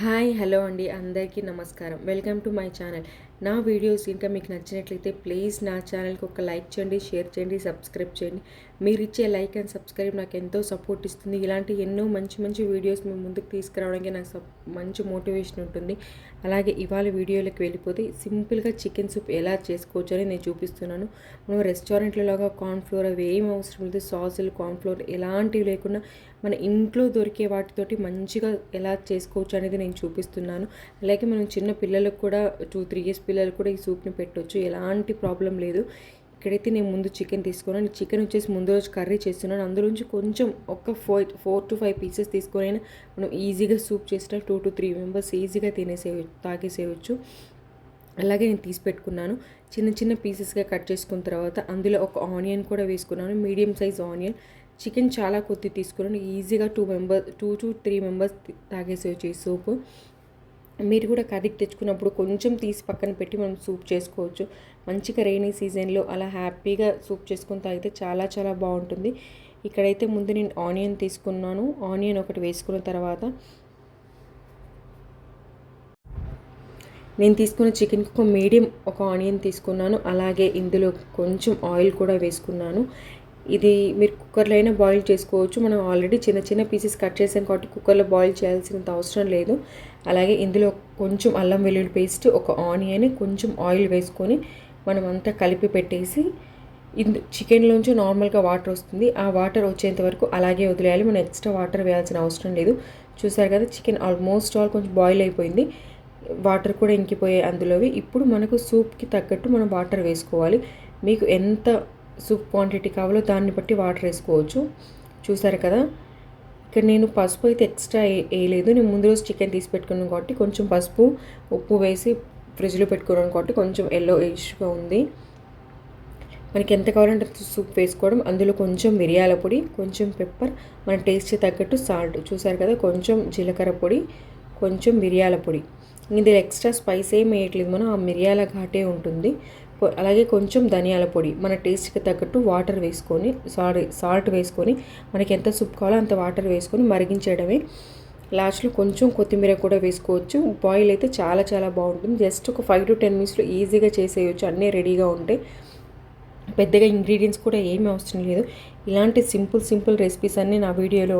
Hi hello అండి. అందరికీ నమస్కారం. Welcome to my channel. నా వీడియోస్ ఇంకా మీకు నచ్చినట్లయితే ప్లీజ్ నా ఛానల్కి ఒక లైక్ చేయండి షేర్ చేయండి సబ్స్క్రైబ్ చేయండి. మీరు ఇచ్చే లైక్ అండ్ సబ్స్క్రైబ్ నాకు ఎంతో సపోర్ట్ ఇస్తుంది. ఇలాంటి ఎన్నో మంచి మంచి వీడియోస్ మేము ముందుకు తీసుకురావడానికి నాకు సప్ మంచి మోటివేషన్ ఉంటుంది. అలాగే ఇవాళ వీడియోలోకి వెళ్ళిపోతే సింపుల్గా చికెన్ సూప్ ఎలా చేసుకోవచ్చు అని నేను చూపిస్తున్నాను. మనం రెస్టారెంట్లలాగా కార్న్ఫ్లోర్ అవి ఏం అవసరం లేదు. సాసులు కార్న్ఫ్లోర్ ఎలాంటివి లేకుండా మన ఇంట్లో దొరికే వాటితోటి మంచిగా ఎలా చేసుకోవచ్చు అనేది నేను చూపిస్తున్నాను. అలాగే మనం చిన్న పిల్లలకు కూడా టూ త్రీ ఇయర్స్ పిల్లలు కూడా ఈ సూప్ని పెట్టవచ్చు ఎలాంటి ప్రాబ్లం లేదు. ఇక్కడైతే నేను ముందు చికెన్ తీసుకున్నాను. చికెన్ వచ్చేసి ముందు రోజు కర్రీ చేస్తున్నాను. అందులోంచి కొంచెం ఒక four four to five pieces తీసుకొని మనం ఈజీగా సూప్ చేసిన టూ టు త్రీ మెంబర్స్ ఈజీగా తినేసే తాగేసేయచ్చు. అలాగే నేను తీసి పెట్టుకున్నాను. చిన్న చిన్న పీసెస్గా కట్ చేసుకున్న తర్వాత అందులో ఒక ఆనియన్ కూడా వేసుకున్నాను. Medium size onion. చికెన్ చాలా కొద్ది తీసుకున్నాను. ఈజీగా two member two to three members తాగేసేయచ్చు ఈ సూపు. మీరు కూడా కర్రీకి తెచ్చుకున్నప్పుడు కొంచెం తీసి పక్కన పెట్టి మనం సూప్ చేసుకోవచ్చు. మంచిగా రైనీ సీజన్లో అలా హ్యాపీగా సూప్ చేసుకుని తాగితే చాలా చాలా బాగుంటుంది. ఇక్కడైతే ముందు నేను ఆనియన్ తీసుకున్నాను. ఆనియన్ ఒకటి వేసుకున్న తర్వాత నేను తీసుకున్న చికెన్కి ఒక మీడియం ఒక ఆనియన్ తీసుకున్నాను. అలాగే ఇందులో కొంచెం ఆయిల్ కూడా వేసుకున్నాను. ఇది మీరు కుక్కర్లో అయినా బాయిల్ చేసుకోవచ్చు. మనం ఆల్రెడీ చిన్న చిన్న పీసెస్ కట్ చేసాం కాబట్టి కుక్కర్లో బాయిల్ చేయాల్సినంత అవసరం లేదు. అలాగే ఇందులో కొంచెం అల్లం వెల్లుల్లి పేస్ట్ ఒక ఆనియన్ కొంచెం ఆయిల్ వేసుకొని మనం అంతా కలిపి పెట్టేసి ఇందు చికెన్లోంచి నార్మల్గా వాటర్ వస్తుంది. ఆ వాటర్ వచ్చేంత వరకు అలాగే వదిలేయాలి. మనం ఎక్స్ట్రా వాటర్ వేయాల్సిన అవసరం లేదు. చూసారు కదా చికెన్ ఆల్మోస్ట్ ఆల్ కొంచెం బాయిల్ అయిపోయింది. వాటర్ కూడా ఇంకిపోయాయి అందులోవి. ఇప్పుడు మనకు సూప్కి తగ్గట్టు మనం వాటర్ వేసుకోవాలి. మీకు ఎంత సూప్ క్వాంటిటీ కావాలో దాన్ని బట్టి వాటర్ వేసుకోవచ్చు. చూసారు కదా? ఇక్కడ నేను పసుపు అయితే ఎక్స్ట్రా వేయలేదు. నేను ముందు రోజు చికెన్ తీసి పెట్టుకున్నాను కాబట్టి కొంచెం పసుపు ఉప్పు వేసి ఫ్రిడ్జ్లో పెట్టుకున్నాను కాబట్టి కొంచెం ఎల్లో ఇష్గా ఉంది. మనకి ఎంత కావాలంటే సూప్ వేసుకోవడం అందులో కొంచెం మిరియాల పొడి కొంచెం పెప్పర్ మన టేస్ట్ తగ్గట్టు సాల్ట్ చూసారు కదా? కొంచెం జీలకర్ర పొడి కొంచెం మిరియాల పొడి. ఇందులో ఎక్స్ట్రా స్పైస్ ఏం వేయట్లేదు మనం ఆ మిరియాల ఘాటే ఉంటుంది. అలాగే కొంచెం ధనియాల పొడి. మన టేస్ట్కి తగ్గట్టు వాటర్ వేసుకొని సారీ సాల్ట్ వేసుకొని మనకి ఎంత సూప్ కావాలో అంత వాటర్ వేసుకొని మరిగించడమే లాస్ట్లో కొంచెం కొత్తిమీర కూడా వేసుకోవచ్చు. బాయిల్ అయితే చాలా చాలా బాగుంటుంది. జస్ట్ ఒక ఫైవ్ టు టెన్ మినిట్స్లో ఈజీగా చేసేయచ్చు. అన్నీ రెడీగా ఉంటాయి పెద్దగా ఇంగ్రీడియంట్స్ కూడా ఏమీ అవసరం లేదు. ఇలాంటి సింపుల్ సింపుల్ రెసిపీస్ అన్నీ నా వీడియోలో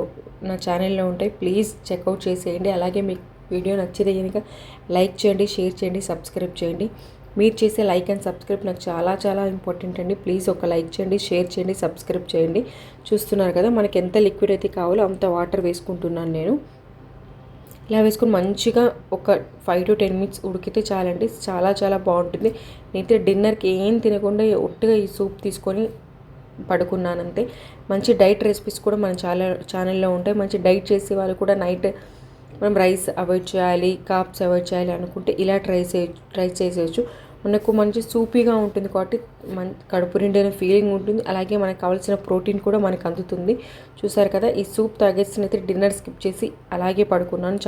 నా ఛానల్లో ఉంటాయి. ప్లీజ్ చెక్అవుట్ చేసేయండి. అలాగే మీకు వీడియో నచ్చితే కనుక లైక్ చేయండి షేర్ చేయండి సబ్స్క్రైబ్ చేయండి. మీరు చేసే లైక్ అండ్ సబ్స్క్రైబ్ నాకు చాలా చాలా ఇంపార్టెంట్ అండి. ప్లీజ్ ఒక లైక్ చేయండి షేర్ చేయండి సబ్స్క్రైబ్ చేయండి. చూస్తున్నారు కదా మనకి ఎంత లిక్విడ్ అయితే కావాలో అంత వాటర్ వేసుకుంటున్నాను నేను. ఇలా వేసుకుని మంచిగా ఒక ఫైవ్ టు టెన్ మినిట్స్ ఉడికితే చాలండి. చాలా చాలా బాగుంటుంది. నేనైతే డిన్నర్కి ఏం తినకుండా ఒట్టిగా ఈ సూప్ తీసుకొని పడుకున్నానంతే మంచి డైట్ రెసిపీస్ కూడా మన చాలా ఛానల్లో ఉంటాయి. మంచి డైట్ చేసే వాళ్ళు కూడా నైట్ మనం రైస్ అవాయిడ్ చేయాలి కాప్స్ అవాయిడ్ చేయాలి అనుకుంటే ఇలా ట్రై చే ట్రై చేసేయచ్చు. మనకు మంచి సూపీగా ఉంటుంది కాబట్టి మన కడుపు నిండిన ఫీలింగ్ ఉంటుంది. అలాగే మనకు కావాల్సిన ప్రోటీన్ కూడా మనకు అందుతుంది. చూసారు కదా ఈ సూప్ తాగేసినైతే డిన్నర్ స్కిప్ చేసి అలాగే పడుకున్నాను.